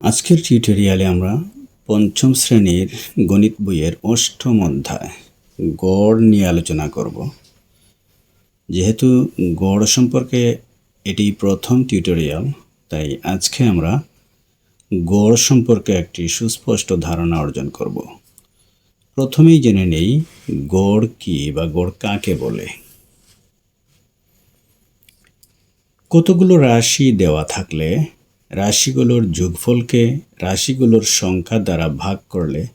আজকের টিউটোরিয়ালে আমরা পঞ্চম শ্রেণির গণিত বইয়ের অষ্টম অধ্যায় গড় নিয়ে আলোচনা করব। যেহেতু গড় সম্পর্কে এটি প্রথম টিউটোরিয়াল তাই আজকে আমরা গড় সম্পর্কে একটি সুস্পষ্ট ধারণা অর্জন করব। প্রথমেই জেনে নেই গড় কি বা গড় কাকে বলে। কতগুলো রাশি দেওয়া থাকলে রাশিগুলোর যোগফলকে রাশিগুলোর সংখ্যা দ্বারা ভাগ করলে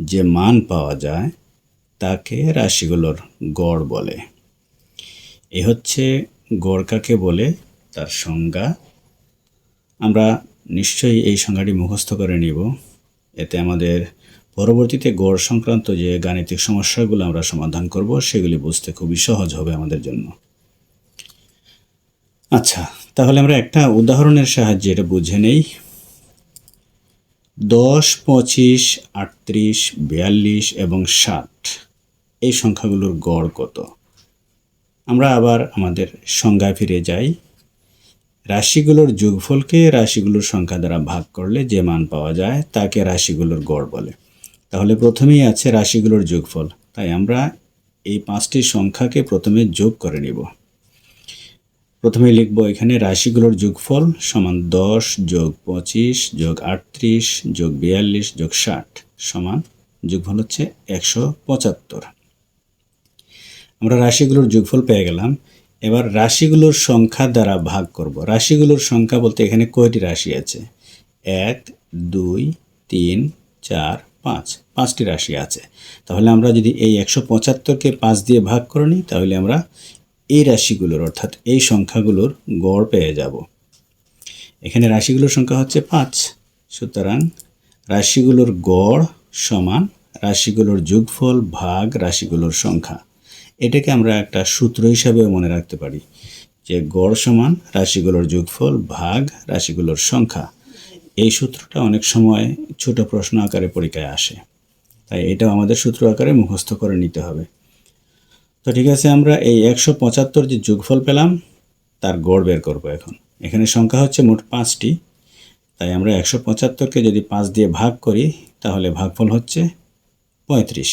যে মান পাওয়া যায়, তাকে রাশিগুলোর গড় বলে। এ হচ্ছে গড় কাকে বলে, তার সংজ্ঞা। আমরা নিশ্চয়ই এই সংজ্ঞাটি মুখস্থ করে নিব। এতে আমাদের পরবর্তীতে গড় সংক্রান্ত যে গাণিতিক সমস্যাগুলো আমরা সমাধান করব, সেগুলি বুঝতে খুবই সহজ হবে আমাদের জন্য। আচ্ছা তাহলে আমরা একটা উদাহরণের সাহায্যে এটা বুঝে নেই। দশ, পঁচিশ, আটত্রিশ, বিয়াল্লিশ এবং ষাট, এই সংখ্যাগুলোর গড় কত? আমরা আবার আমাদের সংজ্ঞায় ফিরে যাই। রাশিগুলোর যোগফলকে রাশিগুলোর সংখ্যা দ্বারা ভাগ করলে যে মান পাওয়া যায় তাকে রাশিগুলোর গড় বলে। তাহলে প্রথমেই আছে রাশিগুলোর যোগফল। তাই আমরা এই পাঁচটি সংখ্যাকে প্রথমে যোগ করে নিব। প্রথমে লিখব এখানে রাশিগুলোর যোগফল সমান দশ যোগ পঁচিশ যোগ আটত্রিশ যোগ বিয়াল্লিশ যোগ ষাট সমান যোগফল হচ্ছে একশো পঁচাত্তর। আমরা রাশিগুলোর যোগফল পেয়ে গেলাম। এবার রাশিগুলোর সংখ্যা দ্বারা ভাগ করব। রাশিগুলোর সংখ্যা বলতে এখানে কয়টি রাশি আছে? এক, দুই, তিন, চার, পাঁচ। পাঁচটি রাশি আছে। তাহলে আমরা যদি এই একশো পঁচাত্তরকে পাঁচ দিয়ে ভাগ করে নিই, তাহলে আমরা এই রাশিগুলোর, অর্থাৎ এই সংখ্যাগুলোর গড় পেয়ে যাব। এখানে রাশিগুলোর সংখ্যা হচ্ছে পাঁচ। সুতরাং রাশিগুলোর গড় সমান রাশিগুলোর যোগফল ভাগ রাশিগুলোর সংখ্যা। এটাকে আমরা একটা সূত্র হিসাবে মনে রাখতে পারি যে গড় সমান রাশিগুলোর যোগফল ভাগ রাশিগুলোর সংখ্যা। এই সূত্রটা অনেক সময় ছোট প্রশ্ন আকারে পরীক্ষায় আসে। তাই এটাও আমাদের সূত্র আকারে মুখস্থ করে নিতে হবে। তো ঠিক আছে, আমরা এই একশো পঁচাত্তর যে যোগফল পেলাম, তার গড় বের করব এখন। এখানে সংখ্যা হচ্ছে মোট পাঁচটি, তাই আমরা একশো পঁচাত্তরকে যদি পাঁচ দিয়ে ভাগ করি, তাহলে ভাগফল হচ্ছে পঁয়ত্রিশ।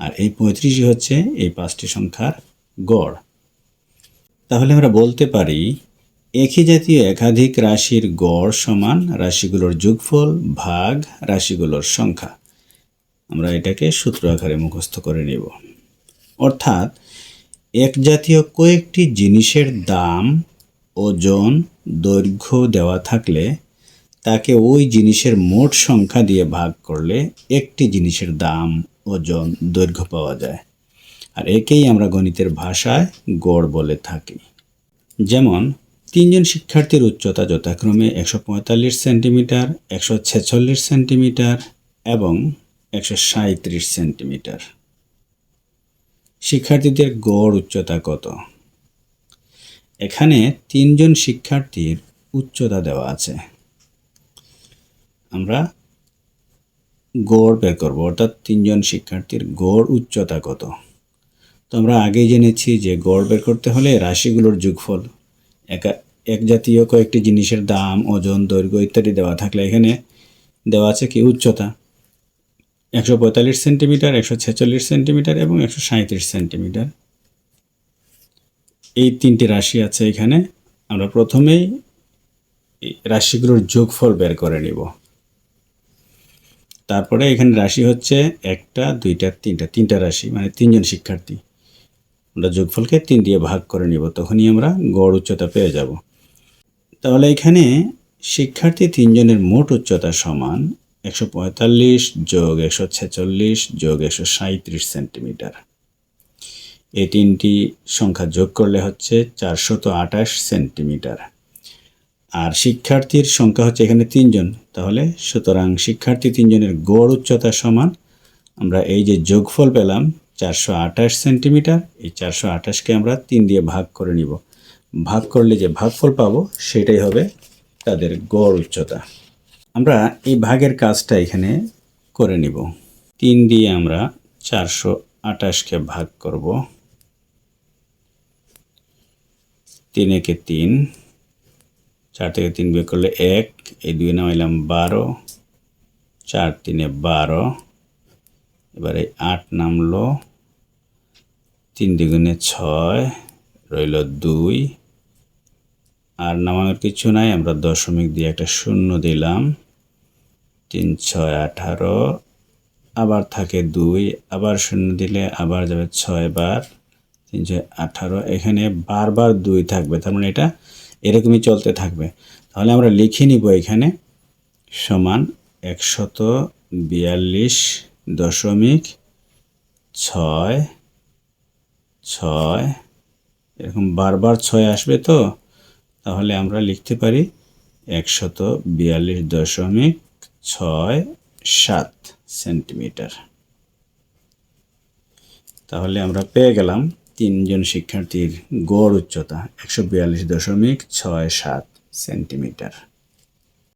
আর এই পঁয়ত্রিশই হচ্ছে এই পাঁচটি সংখ্যার গড়। তাহলে আমরা বলতে পারি, একই জাতীয় একাধিক রাশির গড় সমান রাশিগুলোর যোগফল ভাগ রাশিগুলোর সংখ্যা। আমরা এটাকে সূত্র আকারে মুখস্থ করে নেব। অর্থাৎ এক জাতীয় কয়েকটি জিনিসের দাম, ওজন, দৈর্ঘ্য দেওয়া থাকলে তাকে ওই জিনিসের মোট সংখ্যা দিয়ে ভাগ করলে একটি জিনিসের দাম, ওজন, দৈর্ঘ্য পাওয়া যায়। আর একেই আমরা গণিতের ভাষায় গড় বলে থাকি। যেমন, তিনজন শিক্ষার্থীর উচ্চতা যথাক্রমে একশো পঁয়তাল্লিশ সেন্টিমিটার, একশো ছেচল্লিশ সেন্টিমিটার এবং একশো সাঁত্রিশ সেন্টিমিটার। শিক্ষার্থীদের গড় উচ্চতা কত? এখানে তিনজন শিক্ষার্থীর উচ্চতা দেওয়া আছে। আমরা গড় বের করব, অর্থাৎ তিনজন শিক্ষার্থীর গড় উচ্চতা কত? তো আমরা আগেই জেনেছি যে গড় বের করতে হলে রাশিগুলোর যোগফল, একা, এক জাতীয় কয়েকটি জিনিসের দাম, ওজন, দৈর্ঘ্য ইত্যাদি দেওয়া থাকলে এখানে দেওয়া আছে কি? উচ্চতা। একশো পঁয়তাল্লিশ সেন্টিমিটার, একশো ছেচল্লিশ সেন্টিমিটার এবং একশো সাঁত্রিশ সেন্টিমিটার। এই তিনটি রাশি আছে এখানে। আমরা প্রথমেই রাশিগুলোর যোগফল বের করে নিব। তারপরে এখানে রাশি হচ্ছে একটা, দুইটা, তিনটা তিনটা রাশি মানে তিনজন শিক্ষার্থী। আমরা যোগফলকে তিন দিয়ে ভাগ করে নিব, তখনই আমরা গড় উচ্চতা পেয়ে যাব। তাহলে এখানে শিক্ষার্থী তিনজনের মোট উচ্চতা সমান একশো পঁয়তাল্লিশ যোগ একশো ছেচল্লিশ যোগ একশো সাঁত্রিশ সেন্টিমিটার। এই তিনটি সংখ্যা যোগ করলে হচ্ছে চারশত আঠাশ সেন্টিমিটার। আর শিক্ষার্থীর সংখ্যা হচ্ছে এখানে তিনজন, তাহলে সুতরাং শিক্ষার্থী তিনজনের গড় উচ্চতা সমান, আমরা এই যে যোগফল পেলাম চারশো আঠাশ সেন্টিমিটার, এই চারশো আঠাশকে আমরা তিন দিয়ে ভাগ করে নিব। ভাগ করলে যে ভাগফল পাবো সেটাই হবে তাদের গড় উচ্চতা। আমরা এই ভাগের কাজটা এখানে করে নিব। তিন দিয়ে আমরা চারশো আঠাশকে ভাগ করব। তিন একে তিন চার থেকে তিন বিয়োগ করলে এক, এই দুই নামাইলাম বারো, চার তিনে বারো, এবারে আট নামলো, তিন দ্বিগুণে ছয় রইল দুই আর নামানোর কিছু নাই, আমরা দশমিক দিয়ে একটা শূন্য দিলাম। তিন, ছয়, আঠারো, আবার থাকে দুই, আবার শূন্য দিলে আবার যাবে ছয় বার। তিন, ছয়, আঠারো, এখানে বারবার দুই থাকবে, তার মানে এটা এরকমই চলতে থাকবে। তাহলে আমরা লিখে নিব এখানে, সমান একশত বিয়াল্লিশ দশমিক ছয় ছয়, এরকম বারবার ছয় আসবে তো? তাহলে আমরা লিখতে পারি একশত বিয়াল্লিশ দশমিক ছয় সাত সেন্টিমিটার। তাহলে আমরা পেয়ে গেলাম তিনজন শিক্ষার্থীর গড় উচ্চতা একশো বিয়াল্লিশ দশমিক ছয় সাত সেন্টিমিটার।